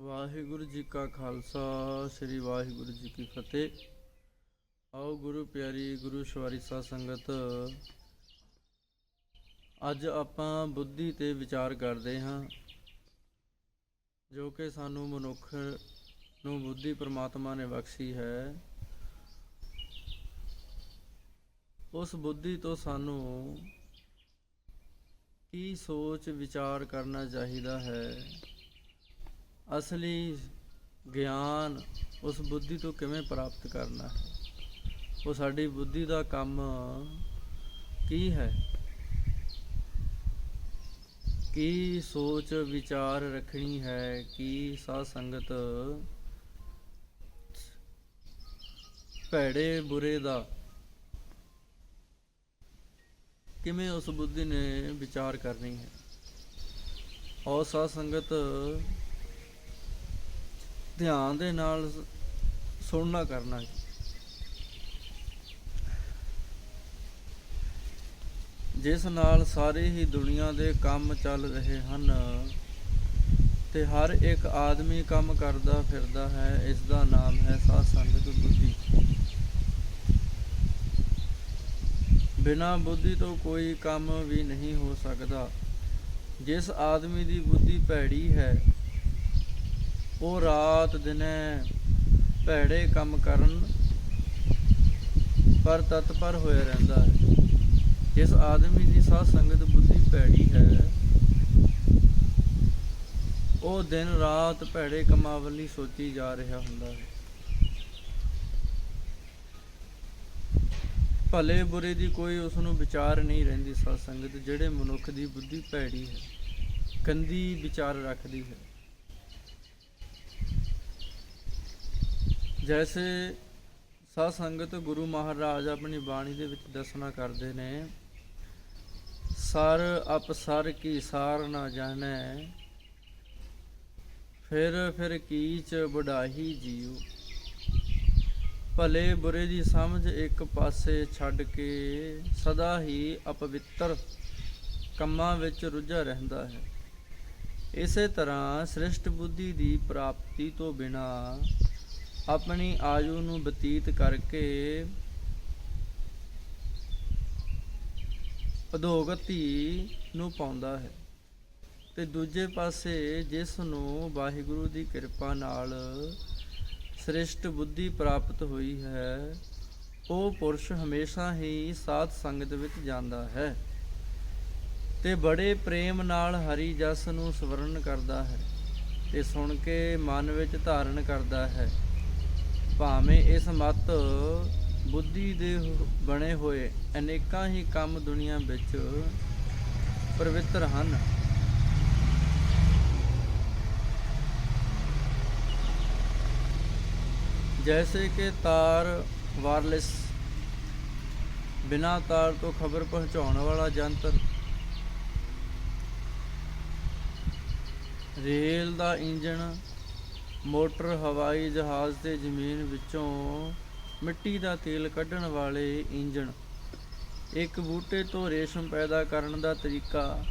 ਵਾਹਿਗੁਰੂ ਜੀ ਕਾ ਖਾਲਸਾ, ਸ੍ਰੀ ਵਾਹਿਗੁਰੂ ਜੀ ਕੀ ਫਤਿਹ। ਆਓ ਗੁਰੂ ਪਿਆਰੀ, ਗੁਰੂ ਸਵਾਰੀ ਸਾਧ ਸੰਗਤ। ਅੱਜ ਆਪਾਂ ਬੁੱਧੀ ਤੇ ਵਿਚਾਰ ਕਰਦੇ ਹਾਂ, ਜੋ ਕਿ ਸਾਨੂੰ ਮਨੁੱਖ ਨੂੰ ਬੁੱਧੀ ਪ੍ਰਮਾਤਮਾ ਨੇ ਬਖਸ਼ੀ ਹੈ। ਉਸ ਬੁੱਧੀ ਤੋਂ ਸਾਨੂੰ ਕੀ ਸੋਚ ਵਿਚਾਰ ਕਰਨਾ ਚਾਹੀਦਾ ਹੈ? ਅਸਲੀ ਗਿਆਨ ਉਸ ਬੁੱਧੀ ਤੋਂ ਕਿਵੇਂ ਪ੍ਰਾਪਤ ਕਰਨਾ? ਹੈ ਉਹ ਸਾਡੀ ਬੁੱਧੀ ਦਾ ਕੰਮ ਕੀ ਹੈ? ਕੀ ਸੋਚ ਵਿਚਾਰ ਰੱਖਣੀ ਹੈ? ਕੀ ਸਾਧ ਸੰਗਤ ਭੈੜੇ ਬੁਰੇ ਦਾ? ਕਿਵੇਂ ਉਸ ਬੁੱਧੀ ਨੇ ਵਿਚਾਰ ਕਰਨੀ ਹੈ? ਔਰ ਸਾਧ ਸੰਗਤ ਧਿਆਨ ਦੇ ਨਾਲ ਸੁਣਨਾ ਕਰਨਾ ਜਿਸ ਨਾਲ ਸਾਰੇ ਹੀ ਦੁਨੀਆ ਦੇ ਕੰਮ ਚੱਲ ਰਹੇ ਹਨ ਤੇ ਹਰ ਇੱਕ ਆਦਮੀ ਕੰਮ ਕਰਦਾ ਫਿਰਦਾ ਹੈ, ਇਸ ਦਾ ਨਾਮ ਹੈ ਸਾਧ ਸੰਗਤ ਬੁੱਧੀ। ਬਿਨਾ ਬੁੱਧੀ ਤੋਂ ਕੋਈ ਕੰਮ ਵੀ ਨਹੀਂ ਹੋ ਸਕਦਾ। ਜਿਸ ਆਦਮੀ ਦੀ ਬੁੱਧੀ ਭੈੜੀ ਹੈ ਉਹ ਰਾਤ ਦਿਨੇ ਭੈੜੇ ਕੰਮ ਕਰਨ ਪਰ ਤਤਪਰ ਹੋਇਆ ਰਹਿੰਦਾ ਹੈ। ਜਿਸ ਆਦਮੀ ਦੀ ਸਾਧ ਸੰਗਤ ਬੁੱਧੀ ਭੈੜੀ ਹੈ। ਉਹ ਦਿਨ ਰਾਤ ਭੈੜੇ ਕੰਮਾਂ ਵੱਲੀ ਸੋਚੀ ਜਾ ਰਿਹਾ ਹੁੰਦਾ ਹੈ। ਭਲੇ ਬੁਰੇ ਦੀ ਕੋਈ ਉਸ ਨੂੰ ਵਿਚਾਰ ਨਹੀਂ ਰਹਿੰਦੀ ਸਾਧ ਸੰਗਤ, ਜਿਹੜੇ ਮਨੁੱਖ ਦੀ ਬੁੱਧੀ ਭੈੜੀ ਹੈ ਗੰਦੀ ਵਿਚਾਰ ਰੱਖਦੀ ਹੈ। ਜੈਸੇ ਸਾਧ ਸੰਗਤ ਗੁਰੂ ਮਹਾਰਾਜ ਆਪਣੀ ਬਾਣੀ ਦੇ ਵਿੱਚ ਦੱਸਣਾ ਕਰਦੇ ਨੇ, ਸਰ ਅਪਸਰ ਕੀ ਸਾਰ ਨਾ ਜਾਣੈ, ਫਿਰ ਫਿਰ ਕੀਚ ਬੁਢਾਹੀ ਜੀਉ। ਭਲੇ ਬੁਰੇ ਦੀ ਸਮਝ ਇੱਕ ਪਾਸੇ ਛੱਡ ਕੇ ਸਦਾ ਹੀ ਅਪਵਿੱਤਰ ਕੰਮਾਂ ਵਿੱਚ ਰੁੱਝਾ ਰਹਿੰਦਾ ਹੈ। ਇਸੇ ਤਰ੍ਹਾਂ ਸ੍ਰਿਸ਼ਟ ਬੁੱਧੀ ਦੀ ਪ੍ਰਾਪਤੀ ਤੋਂ ਬਿਨਾ ਆਪਣੀ ਆਯੂ ਨੂੰ ਬਤੀਤ ਕਰਕੇ ਅਧੋਗਤੀ ਨੂੰ ਪਾਉਂਦਾ ਹੈ। ਤੇ ਦੂਜੇ ਪਾਸੇ ਜਿਸ ਨੂੰ ਵਾਹਿਗੁਰੂ ਦੀ ਕਿਰਪਾ ਨਾਲ ਸ੍ਰਿਸ਼ਟ ਬੁੱਧੀ ਪ੍ਰਾਪਤ ਹੋਈ ਹੈ, ਉਹ ਪੁਰਸ਼ ਹਮੇਸ਼ਾ ਹੀ ਸਾਧ ਸੰਗਤ ਵਿੱਚ ਜਾਂਦਾ ਹੈ ਤੇ ਬੜੇ ਪ੍ਰੇਮ ਨਾਲ ਹਰੀ ਜਸ ਨੂੰ ਸਵਰਨ ਕਰਦਾ ਹੈ ਤੇ ਸੁਣ ਕੇ ਮਨ ਵਿੱਚ ਧਾਰਨ ਕਰਦਾ ਹੈ। ਭਾਵੇਂ ਇਸ ਮਤ ਬੁੱਧੀ ਦੇ ਬਣੇ ਹੋਏ ਅਨੇਕਾਂ ਹੀ ਕੰਮ ਦੁਨੀਆ ਵਿੱਚ ਪਵਿੱਤਰ ਹਨ। ਜੈਸੇ ਕਿ ਤਾਰ ਵਾਇਰਲੈਸ, ਬਿਨਾ ਤਾਰ ਤੋਂ ਖਬਰ ਪਹੁੰਚਾਉਣ ਵਾਲਾ ਯੰਤਰ ਰੇਲ ਦਾ ਇੰਜਣ ਮੋਟਰ ਹਵਾਈ ਜਹਾਜ਼ ਤੇ ਜ਼ਮੀਨ ਵਿੱਚੋਂ ਮਿੱਟੀ ਦਾ ਤੇਲ ਕੱਢਣ ਵਾਲੇ ਇੰਜਣ। ਇੱਕ ਬੂਟੇ ਤੋਂ ਰੇਸ਼ਮ ਪੈਦਾ ਕਰਨ ਦਾ ਤਰੀਕਾ।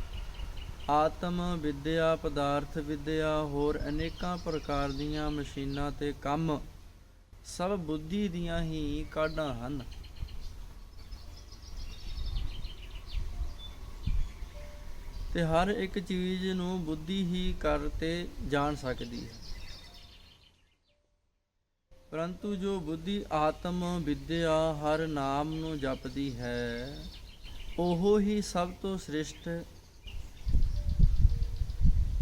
ਆਤਮ ਵਿਦਿਆ, ਪਦਾਰਥ ਵਿਦਿਆ, ਹੋਰ ਅਨੇਕਾਂ ਪ੍ਰਕਾਰ ਦੀਆਂ ਮਸ਼ੀਨਾਂ ਤੇ ਕੰਮ ਸਭ ਬੁੱਧੀ ਦੀਆਂ ਹੀ ਕਾਢਾਂ ਹਨ। ਤੇ ਹਰ ਇੱਕ ਚੀਜ਼ ਨੂੰ ਬੁੱਧੀ ਹੀ ਕਰ ਤੇ ਜਾਣ ਸਕਦੀ ਹੈ। ਪਰੰਤੂ ਜੋ ਬੁੱਧੀ ਆਤਮ ਵਿਦਿਆ ਹਰ ਨਾਮ ਨੂੰ ਜਪਦੀ ਹੈ, ਉਹ ਹੀ ਸਭ ਤੋਂ ਸ੍ਰੇਸ਼ਟ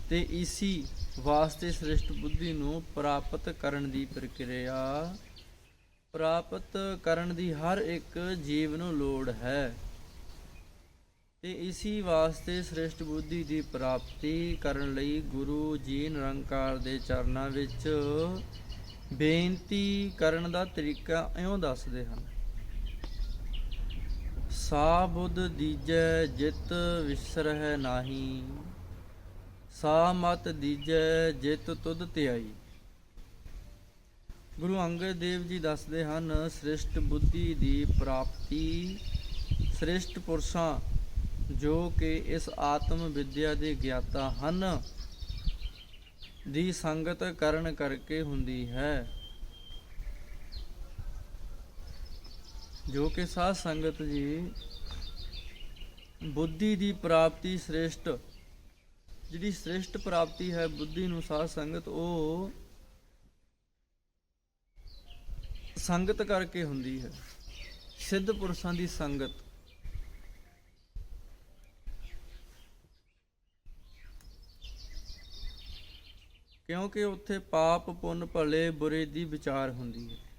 ਤੇ ਇਸੀ ਵਾਸਤੇ ਸ੍ਰੇਸ਼ਟ ਬੁੱਧੀ ਨੂੰ ਪ੍ਰਾਪਤ ਕਰਨ ਦੀ ਪ੍ਰਕਿਰਿਆ। ਪ੍ਰਾਪਤ ਕਰਨ ਦੀ ਹਰ ਇੱਕ ਜੀਵ ਨੂੰ ਲੋੜ ਹੈ। ਤੇ ਇਸੀ ਵਾਸਤੇ ਸ੍ਰੇਸ਼ਟ ਬੁੱਧੀ ਦੀ ਪ੍ਰਾਪਤੀ ਕਰਨ ਲਈ ਗੁਰੂ ਜੀ ਨਿਰੰਕਾਰ ਦੇ ਚਰਨਾਂ ਵਿੱਚ ਬੇਨਤੀ ਕਰਨ ਦਾ ਤਰੀਕਾ ਇਉਂ ਦੱਸਦੇ ਹਨ। ਸਾ ਬੁੱਧ ਦੀਜੈ ਜਿਤ ਵਿਸਰਹਿ ਨਾਹੀ ਸਾ ਮਤ ਦੀਜੈ ਜਿਤ ਤੁਧ ਧਿਆਈ। ਗੁਰੂ ਅੰਗਦ ਦੇਵ ਜੀ ਦੱਸਦੇ ਹਨ, ਸ੍ਰਿਸ਼ਟ ਬੁੱਧੀ ਦੀ ਪ੍ਰਾਪਤੀ ਸ੍ਰਿਸ਼ਟ ਪੁਰਸ਼ਾਂ ਜੋ ਕਿ ਇਸ ਆਤਮ ਵਿਦਿਆ ਦੇ ਗਿਆਤਾ ਹਨ। ਦੀ ਸੰਗਤ ਕਰਨ ਕਰਕੇ ਹੁੰਦੀ ਹੈ। ਜੋ ਕਿ ਸਾਧ ਸੰਗਤ ਜੀ ਬੁੱਧੀ ਦੀ ਪ੍ਰਾਪਤੀ ਸ੍ਰੇਸ਼ਟ, ਜਿਹੜੀ ਸ੍ਰੇਸ਼ਟ ਪ੍ਰਾਪਤੀ ਹੈ ਬੁੱਧੀ ਨੂੰ ਸਾਧ ਸੰਗਤ ਉਹ ਸੰਗਤ ਕਰਕੇ ਹੁੰਦੀ ਹੈ। ਸਿੱਧ ਪੁਰਸ਼ਾਂ ਦੀ ਸੰਗਤ। ਕਿਉਂਕਿ ਉੱਥੇ ਪਾਪ, ਪੁੰਨ, ਭਲੇ, ਬੁਰੇ ਦੀ ਵਿਚਾਰ ਹੁੰਦੀ ਹੈ।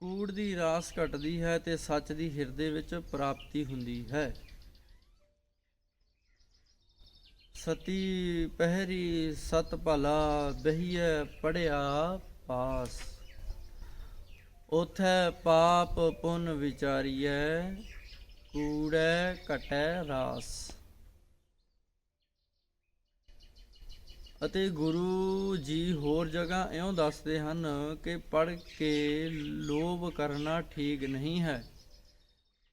ਕੂੜ ਦੀ ਰਾਸ ਘਟਦੀ ਹੈ ਤੇ ਸੱਚ ਦੀ ਹਿਰਦੇ ਵਿੱਚ ਪ੍ਰਾਪਤੀ ਹੁੰਦੀ ਹੈ। ਸਤੀ ਪਹਿਰੀ ਸਤ ਭਲਾ ਬਹੀਏ ਪੜਿਆ ਪਾਸ। ਉਥੈ ਪਾਪ, ਪੁੰਨ ਵਿਚਾਰੀਐ, ਕੂੜੈ ਘਟੈ ਰਾਸ। ਅਤੇ ਗੁਰੂ ਜੀ ਹੋਰ ਜਗ੍ਹਾ ਇਉਂ ਦੱਸਦੇ ਹਨ ਕਿ ਪੜ੍ਹ ਕੇ ਲੋਭ ਕਰਨਾ ਠੀਕ ਨਹੀਂ ਹੈ,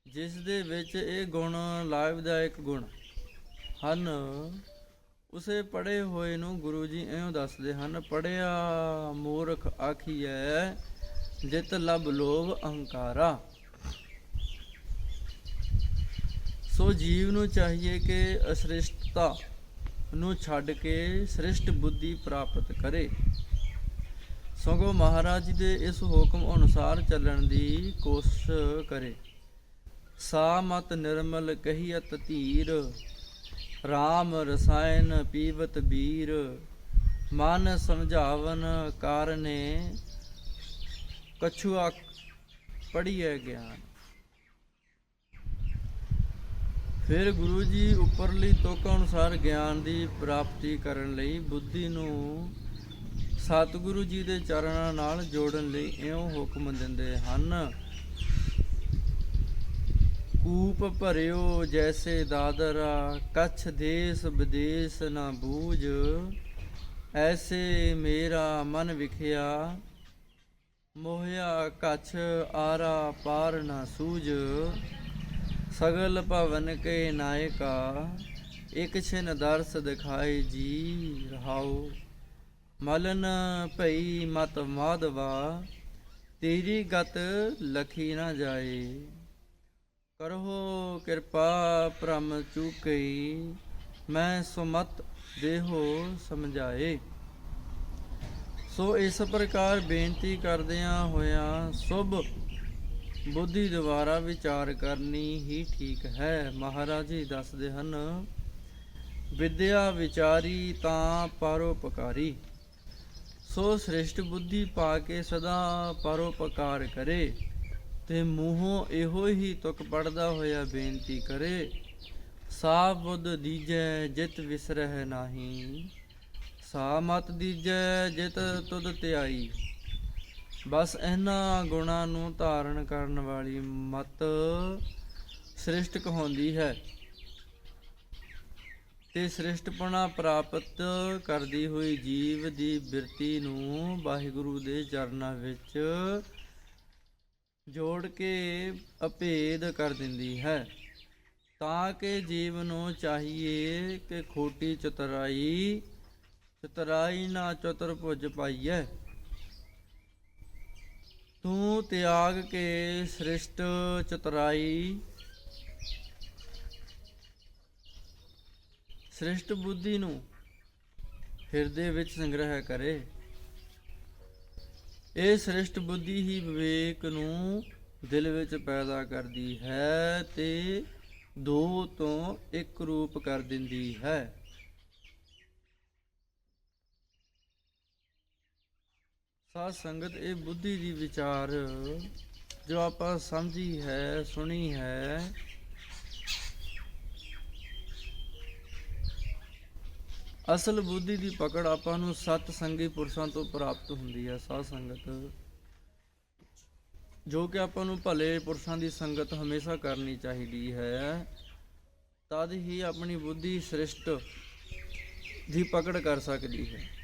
ਜਿਸ ਦੇ ਵਿੱਚ ਇਹ ਗੁਣ ਲਾਭਦਾਇਕ ਗੁਣ ਹਨ। ਉਸੇ ਪੜੇ ਹੋਏ ਨੂੰ ਗੁਰੂ ਜੀ ਇਉਂ ਦੱਸਦੇ ਹਨ ਪੜਿਆ ਮੂਰਖ ਆਖੀਐ, ਜਿਤ ਲਬ ਲੋਭ ਅਹੰਕਾਰਾ। ਸੋ ਜੀਵ ਨੂੰ ਚਾਹੀਏ ਕਿ ਅਸ੍ਰਿਸ਼ਟਤਾ ਨੂੰ ਛੱਡ ਕੇ ਸ੍ਰਿਸ਼ਟ ਬੁੱਧੀ ਪ੍ਰਾਪਤ ਕਰੇ। ਸਗੋਂ ਮਹਾਰਾਜ ਜੀ ਦੇ ਇਸ ਹੁਕਮ ਅਨੁਸਾਰ ਚੱਲਣ ਦੀ ਕੋਸ਼ਿਸ਼ ਕਰੇ। ਸਾ ਮਤ ਨਿਰਮਲ ਕਹੀਅਤ ਧੀਰ RAM ਰਸਾਇਨ ਪੀਵਤ ਬੀਰ, ਮਨ ਸਮਝਾਵਨ ਕਾਰਨੇ, ਕਛੁਆ ਪੜੀਏ ਗਿਆਨ। ਫਿਰ ਗੁਰੂ ਜੀ ਉੱਪਰਲੀ ਤੁਕ ਅਨੁਸਾਰ ਗਿਆਨ ਦੀ ਪ੍ਰਾਪਤੀ ਕਰਨ ਲਈ ਬੁੱਧੀ ਨੂੰ ਸਤਿਗੁਰੂ ਜੀ ਦੇ ਚਰਨਾਂ ਨਾਲ ਜੋੜਨ ਲਈ ਇਉਂ ਹੁਕਮ ਦਿੰਦੇ ਹਨ। ਕੂਪ ਭਰਿਓ ਜੈਸੇ ਦਾਦਰਾ, ਕਛ ਦੇਸ ਵਿਦੇਸ ਨਾ ਬੂਝ, ਐਸੇ ਮੇਰਾ ਮਨ ਵਿਖਿਆ, ਮੋਹਿਆ ਕਛ ਆਰਾ ਪਾਰ ਨਾ ਸੂਝ। ਸਗਲ ਭਵਨ ਕੇ ਨਾਇਕਾ, ਇਕ ਛਿਨ ਦਰਸ ਦਿਖਾਏ ਜੀ ਰਹਾਉ। ਮਲਨ ਭਈ ਮਤ ਮਾਧਵਾ, ਤੇਰੀ ਗਤ ਲਖੀ ਨਾ ਜਾਏ। ਕਰੋ ਕਿਰਪਾ ਪ੍ਰਮ ਚੁਕਈ, ਮੈਂ ਸੁਮਤ ਦੇਹੋ ਸਮਝਾਏ। ਸੋ ਇਸ ਪ੍ਰਕਾਰ ਬੇਨਤੀ ਕਰਦਿਆਂ ਹੋਇਆਂ ਸੁਭ ਬੁੱਧੀ ਦੁਆਰਾ ਵਿਚਾਰ ਕਰਨੀ ਹੀ ਠੀਕ ਹੈ। ਮਹਾਰਾਜ ਜੀ ਦੱਸਦੇ ਹਨ, ਵਿਦਿਆ ਵਿਚਾਰੀ ਤਾਂ ਪਰਉਪਕਾਰੀ। ਸੋ ਸ੍ਰਿਸ਼ਟ ਬੁੱਧੀ ਪਾ ਕੇ ਸਦਾ ਪਰਉਪਕਾਰ ਕਰੇ ਤੇ ਮੂੰਹੋਂ ਇਹੋ ਹੀ ਤੁਕ ਪੜਦਾ ਹੋਇਆ ਬੇਨਤੀ ਕਰੇ ਸਾ ਬੁੱਧ ਦੀਜੈ ਜਿਤ ਵਿਸਰਹਿ ਨਾਹੀ ਸਾ ਮਤ ਦੀਜੈ ਜਿਤ ਤੁਧ ਧਿਆਈ। ਬਸ ਇਹਨਾਂ ਗੁਣਾਂ ਨੂੰ ਧਾਰਨ ਕਰਨ ਵਾਲੀ ਮਤ ਸ੍ਰਿਸ਼ਟ ਕਹਾਉਂਦੀ ਹੈ। ਤੇ ਸ੍ਰਿਸ਼ਟਪਣਾ ਪ੍ਰਾਪਤ ਕਰਦੀ ਹੋਈ ਜੀਵ ਦੀ ਬਿਰਤੀ ਨੂੰ ਵਾਹਿਗੁਰੂ ਦੇ ਚਰਨਾਂ ਵਿੱਚ ਜੋੜ ਕੇ ਅਭੇਦ ਕਰ ਦਿੰਦੀ ਹੈ। ਤਾਂ ਕਿ ਜੀਵ ਨੂੰ ਚਾਹੀਏ ਕਿ ਖੋਟੀ ਚਤਰਾਈ ਚਤਰਾਈ ਨਾ ਚਤੁਰ ਭੁਜ ਪਾਈਐ। ਤੂੰ ਤਿਆਗ ਕੇ ਸ੍ਰਿਸ਼ਟ ਚਤਰਾਈ। ਸ੍ਰਿਸ਼ਟ ਬੁੱਧੀ ਨੂੰ ਹਿਰਦੇ ਵਿੱਚ ਸੰਗ੍ਰਹਿ ਕਰੇ। ਇਹ ਸ੍ਰਿਸ਼ਟ ਬੁੱਧੀ ਹੀ ਵਿਵੇਕ ਨੂੰ ਦਿਲ ਵਿੱਚ ਪੈਦਾ ਕਰਦੀ ਹੈ ਤੇ ਦੋ ਤੋਂ ਇੱਕ ਰੂਪ ਕਰ ਦਿੰਦੀ ਹੈ। ਸਾਧ ਸੰਗਤ, ਇਹ ਬੁੱਧੀ ਦੀ ਵਿਚਾਰ ਜੋ ਆਪਾਂ ਸਮਝੀ ਹੈ, ਸੁਣੀ ਹੈ। ਅਸਲ ਬੁੱਧੀ ਦੀ ਪਕੜ ਆਪਾਂ ਨੂੰ ਸਤ ਸੰਗੀ ਪੁਰਸ਼ਾਂ ਤੋਂ ਪ੍ਰਾਪਤ ਹੁੰਦੀ ਹੈ, ਸਾਧ ਸੰਗਤ। ਜੋ ਕਿ ਆਪਾਂ ਨੂੰ ਭਲੇ ਪੁਰਸ਼ਾਂ ਦੀ ਸੰਗਤ ਹਮੇਸ਼ਾ ਕਰਨੀ ਚਾਹੀਦੀ ਹੈ। ਤਦ ਹੀ ਆਪਣੀ ਬੁੱਧੀ ਸ੍ਰਿਸ਼ਟ ਦੀ ਪਕੜ ਕਰ ਸਕਦੀ ਹੈ।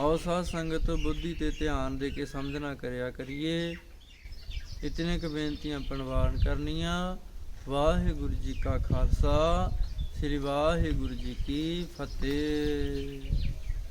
ਆਓ ਸਾਧ ਸੰਗਤ ਬੁੱਧੀ ਤੇ ਧਿਆਨ ਦੇ ਕੇ ਸਮਝਣਾ ਕਰਿਆ ਕਰੀਏ। ਇਤਨੇ ਕੁ ਬੇਨਤੀਆਂ ਪ੍ਰਵਾਨ ਕਰਨੀਆਂ। ਵਾਹਿਗੁਰੂ ਜੀ ਕਾ ਖਾਲਸਾ, ਸ੍ਰੀ ਵਾਹਿਗੁਰੂ ਜੀ ਕੀ ਫਤਿਹ।